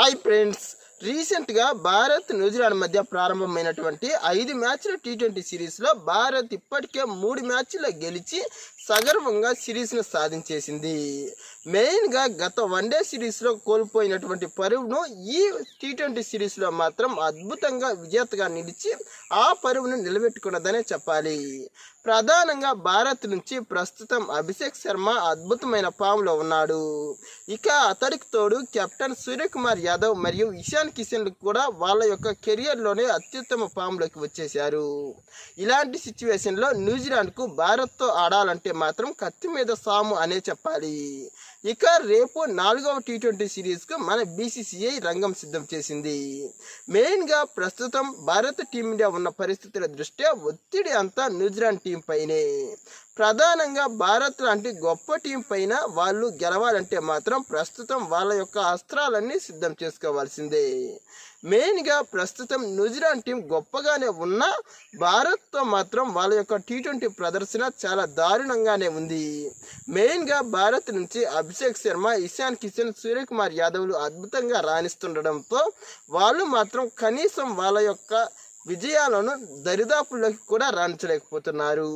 Hi friends. రీసెంట్గా Bharat New Zealand మధ్య ప్రారంభమైనటువంటి ఐదు మ్యాచ్ల టీ ట్వంటీ సిరీస్లో భారత్ ఇప్పటికే మూడు మ్యాచ్లు గెలిచి సగర్వంగా సిరీస్ను సాధించేసింది. మెయిన్గా గత వన్డే సిరీస్లో కోల్పోయినటువంటి పరువును ఈ టీ ట్వంటీ సిరీస్లో మాత్రం అద్భుతంగా విజేతగా నిలిచి ఆ పరువును నిలబెట్టుకున్నదనే చెప్పాలి. ప్రధానంగా భారత్ నుంచి ప్రస్తుతం అభిషేక్ శర్మ అద్భుతమైన ఫామ్లో ఉన్నాడు. ఇక అతడికి తోడు కెప్టెన్ సూర్యకుమార్ యాదవ్ మరియు ఇషాన్ కిషన్లు కూడా వాళ్ళ యొక్క కెరియర్లోనే అత్యుత్తమ ఫామ్లోకి వచ్చేశారు. ఇలాంటి సిచ్యువేషన్లో న్యూజిలాండ్కు భారత్తో ఆడాలంటే మాత్రం కత్తి మీద సాము అనే చెప్పాలి. ఇక రేపు నాలుగవ టీ ట్వంటీ సిరీస్కు మన బీసీసీఐ రంగం సిద్ధం చేసింది. మెయిన్గా ప్రస్తుతం భారత టీమిండియా ఉన్న పరిస్థితుల దృష్ట్యా ఒత్తిడి అంతా న్యూజిలాండ్ టీం పైనే. ప్రధానంగా భారత్ లాంటి గొప్ప టీం పైన వాళ్ళు గెలవాలంటే మాత్రం ప్రస్తుతం వాళ్ళ యొక్క అస్త్రాలన్నీ సిద్ధం చేసుకోవాల్సిందే. మెయిన్గా ప్రస్తుతం న్యూజిలాండ్ టీం గొప్పగానే ఉన్నా భారత్తో మాత్రం వాళ్ళ యొక్క టీ ట్వంటీ ప్రదర్శన చాలా దారుణంగానే ఉంది. మెయిన్గా భారత్ నుంచి అభిషేక్ శర్మ ఇషాన్ కిషన్ సూర్యకుమార్ యాదవ్లు అద్భుతంగా రాణిస్తుండడంతో వాళ్ళు మాత్రం కనీసం వాళ్ళ యొక్క విజయాలను దరిదాపుల్లోకి కూడా రాణించలేకపోతున్నారు.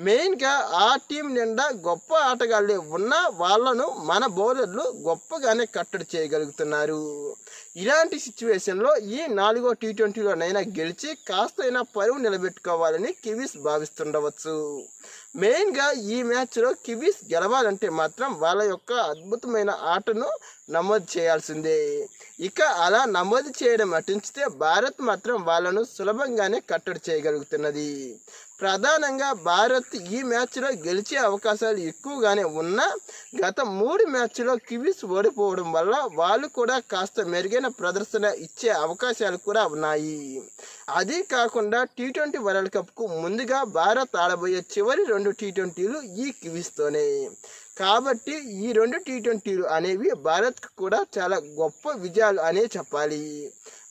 మెయిన్గా ఆ టీం నిండా గొప్ప ఆటగాళ్ళు ఉన్నా వాళ్ళను మన బౌలర్లు గొప్పగానే కట్టడి చేయగలుగుతున్నారు. ఇలాంటి సిచ్యువేషన్లో ఈ నాలుగో టీ ట్వంటీలోనైనా గెలిచి కాస్తైనా పరువు నిలబెట్టుకోవాలని కివీస్ భావిస్తుండవచ్చు. మెయిన్గా ఈ మ్యాచ్లో కివీస్ గెలవాలంటే మాత్రం వాళ్ళ యొక్క అద్భుతమైన ఆటను నమోదు చేయాల్సిందే. ఇక అలా నమోదు చేయడం అటించితే భారత్ మాత్రం వాళ్ళను సులభంగానే కట్టడి చేయగలుగుతున్నది. ప్రధానంగా భారత్ ఈ మ్యాచ్లో గెలిచే అవకాశాలు ఎక్కువగానే ఉన్నా గత మూడు మ్యాచ్లో కివీస్ ఓడిపోవడం వల్ల వాళ్ళు కూడా కాస్త మెరుగైన ప్రదర్శన ఇచ్చే అవకాశాలు కూడా ఉన్నాయి. అదే కాకుండా టీ ట్వంటీ వరల్డ్ కప్కు ముందుగా భారత్ ఆడబోయే చివరి రెండు టీ ట్వంటీలు ఈ కివీస్తోనే కాబట్టి ఈ రెండు టీ ట్వంటీలు అనేవి భారత్కు కూడా చాలా గొప్ప విజయాలు అనే చెప్పాలి.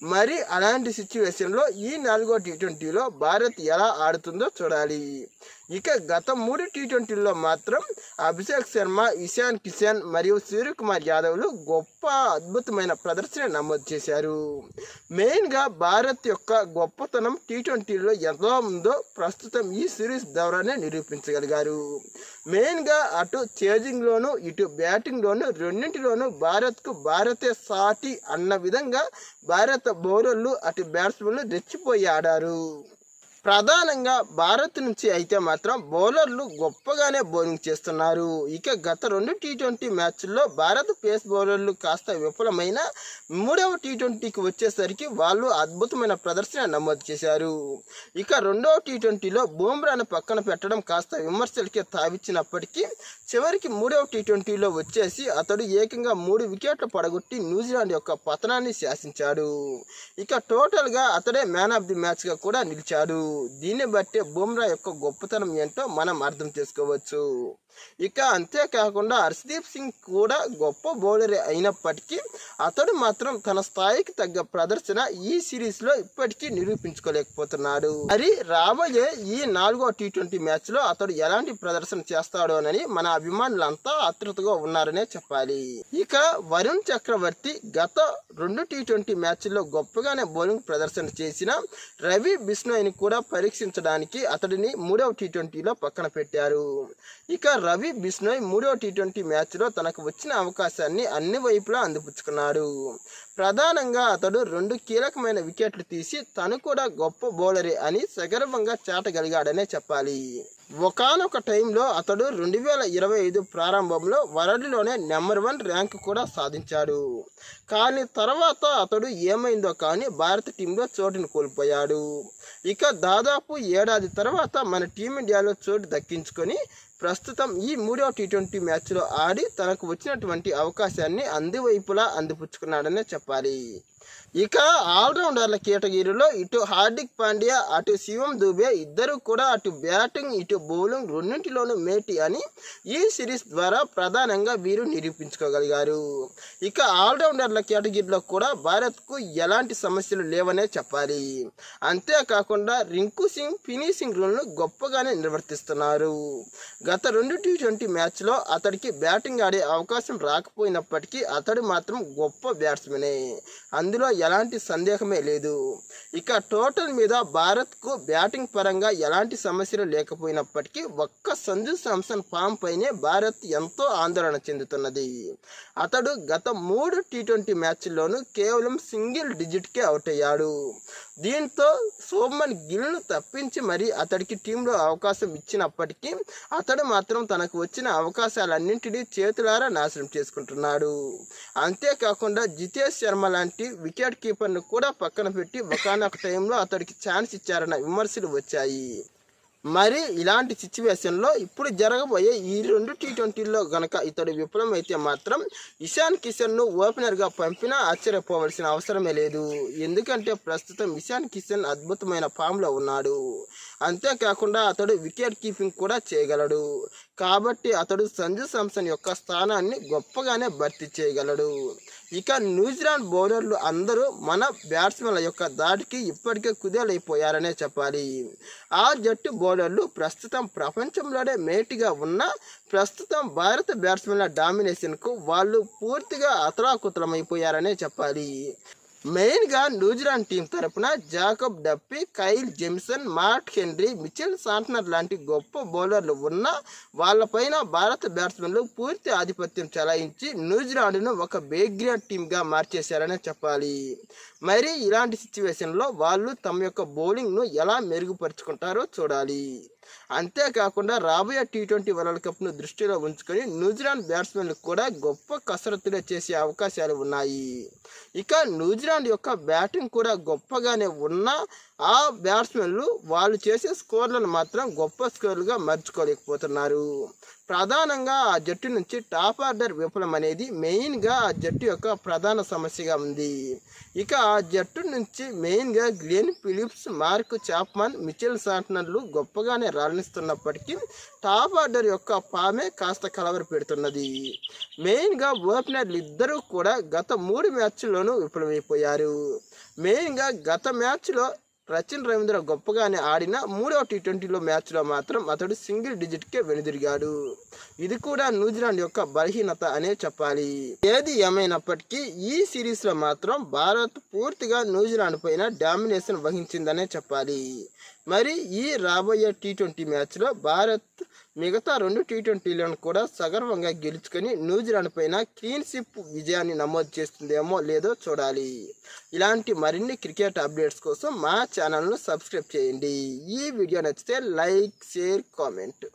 మరి అలాంటి సిచ్యువేషన్లో ఈ నాలుగో టీ ట్వంటీలో భారత్ ఎలా ఆడుతుందో చూడాలి. ఇక గత మూడు టీ ట్వంటీల్లో మాత్రం అభిషేక్ శర్మ ఇషాన్ కిషన్ మరియు సూర్యకుమార్ యాదవ్లు గొప్ప గొప్ప అద్భుతమైన ప్రదర్శన నమోదు చేశారు. మెయిన్గా భారత్ యొక్క గొప్పతనం టీ ట్వంటీలో ఎలా ఉందో ప్రస్తుతం ఈ సిరీస్ ద్వారానే నిరూపించగలిగారు. మెయిన్గా అటు చేజింగ్లోను ఇటు బ్యాటింగ్లోను రెండింటిలోనూ భారత్కు భారతే సాటి అన్న విధంగా భారత బౌలర్లు అటు బ్యాట్స్మెన్లు రెచ్చిపోయి ఆడారు. ప్రధానంగా భారత్ నుంచి అయితే మాత్రం బౌలర్లు గొప్పగానే బౌలింగ్ చేస్తున్నారు. ఇక గత రెండు టీ ట్వంటీ మ్యాచ్ల్లో భారత పేస్ బౌలర్లు కాస్త విఫలమైన మూడవ టీ ట్వంటీకి వచ్చేసరికి వాళ్ళు అద్భుతమైన ప్రదర్శన నమోదు చేశారు. ఇక రెండవ టీ ట్వంటీలో బూమ్రాను పక్కన పెట్టడం కాస్త విమర్శలకే తావిచ్చినప్పటికీ చివరికి మూడవ టీ ట్వంటీలో వచ్చేసి అతడు ఏకంగా మూడు వికెట్లు పడగొట్టి న్యూజిలాండ్ యొక్క పతనాన్ని శాసించాడు. ఇక టోటల్గా అతడే మ్యాన్ ఆఫ్ ది మ్యాచ్గా కూడా నిలిచాడు. దీన్ని బట్టి బుమ్రా యొక్క గొప్పతనం ఏంటో మనం అర్థం చేసుకోవచ్చు. ఇక అంతేకాకుండా హర్షదీప్ సింగ్ కూడా గొప్ప బౌలర్ అయినప్పటికీ అతడు మాత్రం తన స్థాయికి తగ్గ ప్రదర్శన ఈ సిరీస్లో ఇప్పటికీ నిరూపించుకోలేకపోతున్నాడు. మరి రాబోయే ఈ నాలుగో టీ ట్వంటీ మ్యాచ్లో అతడు ఎలాంటి ప్రదర్శన చేస్తాడోనని మన అభిమానులంతా ఆతృతగా ఉన్నారనే చెప్పాలి. ఇక వరుణ్ చక్రవర్తి గత రెండు టీ ట్వంటీ మ్యాచ్ల్లో గొప్పగానే బౌలింగ్ ప్రదర్శన చేసిన రవి బిష్ణోయ్ని కూడా పరీక్షించడానికి అతడిని మూడవ టీ ట్వంటీలో పక్కన పెట్టారు. ఇక రవి బిష్ణోయ్ మూడో టీ ట్వంటీ మ్యాచ్లో తనకు వచ్చిన అవకాశాన్ని అన్ని వైపులా అందిపుచ్చుకున్నాడు. ప్రధానంగా అతడు రెండు కీలకమైన వికెట్లు తీసి తను కూడా గొప్ప బౌలరే అని సగర్వంగా చాటగలిగాడనే చెప్పాలి. ఒకనొక టైంలో అతడు రెండు వేల ఇరవై ఐదు ప్రారంభంలో వరల్డ్లోనే నెంబర్ వన్ ర్యాంక్ కూడా సాధించాడు. కానీ తర్వాత అతడు ఏమైందో కానీ భారత టీంలో చోటును కోల్పోయాడు. ఇక దాదాపు ఏడాది తర్వాత మన టీమిండియాలో చోటు దక్కించుకొని ప్రస్తుతం ఈ మూడో టీ ట్వంటీ మ్యాచ్లో ఆడి తనకు వచ్చినటువంటి అవకాశాన్ని అందివైపులా అందిపుచ్చుకున్నాడనే చెప్పాలి. ఇక ఆల్రౌండర్ల కేటగిరీలో ఇటు హార్దిక్ పాండ్యా అటు శివం దుబే ఇద్దరు కూడా అటు బ్యాటింగ్ ఇటు బౌలింగ్ రెండింటిలోనూ మేటి అని ఈ సిరీస్ ద్వారా ప్రధానంగా వీరు నిరూపించుకోగలిగారు. ఇక ఆల్రౌండర్ల కేటగిరీలో కూడా భారత్కు ఎలాంటి సమస్యలు లేవనే చెప్పాలి. అంతేకాకుండా రింకు సింగ్ ఫినిషింగ్ రోల్ను గొప్పగానే నిర్వర్తిస్తున్నారు. గత రెండు టీ ట్వంటీ మ్యాచ్లో అతడికి బ్యాటింగ్ ఆడే అవకాశం రాకపోయినప్పటికీ అతడు మాత్రం గొప్ప బ్యాట్స్మెనే. అందులో ఎలాంటి సందేహమే లేదు. ఇక టోటల్ మీద భారత్కు బ్యాటింగ్ పరంగా ఎలాంటి సమస్యలు లేకపోయినప్పటికీ ఒక్క సంజు శాంసన్ ఫామ్ పైనే భారత్ ఎంతో ఆందోళన చెందుతున్నది. అతడు గత మూడు టీ ట్వంటీ మ్యాచ్ల్లోనూ కేవలం సింగిల్ డిజిట్కే అవుట్ అయ్యాడు దీంతో సోమన్ గిల్ను తప్పించి మరి అతడికి టీంలో అవకాశం ఇచ్చినప్పటికీ అతడు మాత్రం తనకు వచ్చిన అవకాశాలన్నింటినీ చేతులారా నాశనం చేసుకుంటున్నాడు. అంతేకాకుండా జితేష్ శర్మ లాంటి వికెట్ కీపర్ను కూడా పక్కన పెట్టి ఒకనొక టైంలో అతడికి ఛాన్స్ ఇచ్చారన్న విమర్శలు వచ్చాయి. మరి ఇలాంటి సిచ్యువేషన్లో ఇప్పుడు జరగబోయే ఈ రెండు టీ ట్వంటీల్లో గనక ఇతడు విఫలమైతే మాత్రం ఇషాన్ కిషన్ను ఓపెనర్గా పంపినా ఆశ్చర్యపోవలసిన అవసరమే లేదు. ఎందుకంటే ప్రస్తుతం ఇషాన్ కిషన్ అద్భుతమైన ఫామ్లో ఉన్నాడు. అంతేకాకుండా అతడు వికెట్ కీపింగ్ కూడా చేయగలడు. కాబట్టి అతడు సంజు సంసన్ యొక్క స్థానాన్ని గొప్పగానే భర్తీ చేయగలడు. ఇక న్యూజిలాండ్ బౌలర్లు అందరూ మన బ్యాట్స్మెన్ల యొక్క దాడికి ఇప్పటికే కుదేలైపోయారనే చెప్పాలి. ఆ జట్టు బౌలర్లు ప్రస్తుతం ప్రపంచంలోనే మేటిగా ఉన్న ప్రస్తుతం భారత బ్యాట్స్మెన్ల డామినేషన్కు వాళ్ళు పూర్తిగా అతలాకుతలమైపోయారనే చెప్పాలి. మెయిన్గా న్యూజిలాండ్ టీం తరపున Jacob Duffy Kyle Jamieson Matt Henry Mitchell Santner లాంటి గొప్ప బౌలర్లు ఉన్న వాళ్ళపైన భారత బ్యాట్స్మెన్లు పూర్తి ఆధిపత్యం చెలాయించి న్యూజిలాండ్ను ఒక బేగ్రేడ్ టీమ్గా మార్చేశారనే చెప్పాలి. మరి ఇలాంటి సిచ్యువేషన్లో వాళ్ళు తమ యొక్క బౌలింగ్ను ఎలా మెరుగుపరుచుకుంటారో చూడాలి. అంతేకాకుండా రాబోయే టీ ట్వంటీ వరల్డ్ కప్ను దృష్టిలో ఉంచుకొని న్యూజిలాండ్ బ్యాట్స్మెన్లు కూడా గొప్ప కసరత్తులు చేసే అవకాశాలు ఉన్నాయి. ఇక న్యూజిలాండ్ యొక్క బ్యాటింగ్ కూడా గొప్పగానే ఉన్నా ఆ బ్యాట్స్మెన్లు వాళ్ళు చేసే స్కోర్లను మాత్రం గొప్ప స్కోర్లుగా మర్చుకోలేకపోతున్నారు ప్రధానంగా ఆ జట్టు నుంచి టాప్ ఆర్డర్ విఫలం అనేది మెయిన్గా ఆ జట్టు యొక్క ప్రధాన సమస్యగా ఉంది. ఇక ఆ జట్టు నుంచి మెయిన్గా Glenn Phillips Mark Chapman Mitchell సాంట్నర్లు గొప్పగానే రాణిస్తున్నప్పటికీ టాప్ ఆర్డర్ యొక్క పామే కాస్త కలవర పెడుతున్నది. మెయిన్గా ఓపెనర్లు ఇద్దరూ కూడా గత మూడు మ్యాచ్ల్లోనూ విఫలమైపోయారు. మెయిన్గా గత మ్యాచ్లో రచిన్ రవీంద్ర గొప్పగానే ఆడిన మూడవ టీ ట్వంటీలో మ్యాచ్లో మాత్రం అతడు సింగిల్ డిజిట్కే వెనుదిరిగాడు. ఇది కూడా న్యూజిలాండ్ యొక్క బలహీనత అనే చెప్పాలి. ఏది ఏమైనప్పటికీ ఈ సిరీస్లో మాత్రం భారత్ పూర్తిగా న్యూజిలాండ్ పైన డామినేషన్ వహించిందనే చెప్పాలి. మరి ఈ రాబోయే టీ ట్వంటీ మ్యాచ్లో భారత్ మిగతా రెండు టీ ట్వంటీలను కూడా సగర్వంగా గెలుచుకొని న్యూజిలాండ్ పైన క్లీన్షిప్ విజయాన్ని నమోదు చేస్తుందేమో లేదో చూడాలి. ఇలాంటి మరిన్ని క్రికెట్ అప్డేట్స్ కోసం మా ఛానల్ను సబ్స్క్రైబ్ చేయండి. ఈ వీడియో నచ్చితే లైక్ షేర్ కామెంట్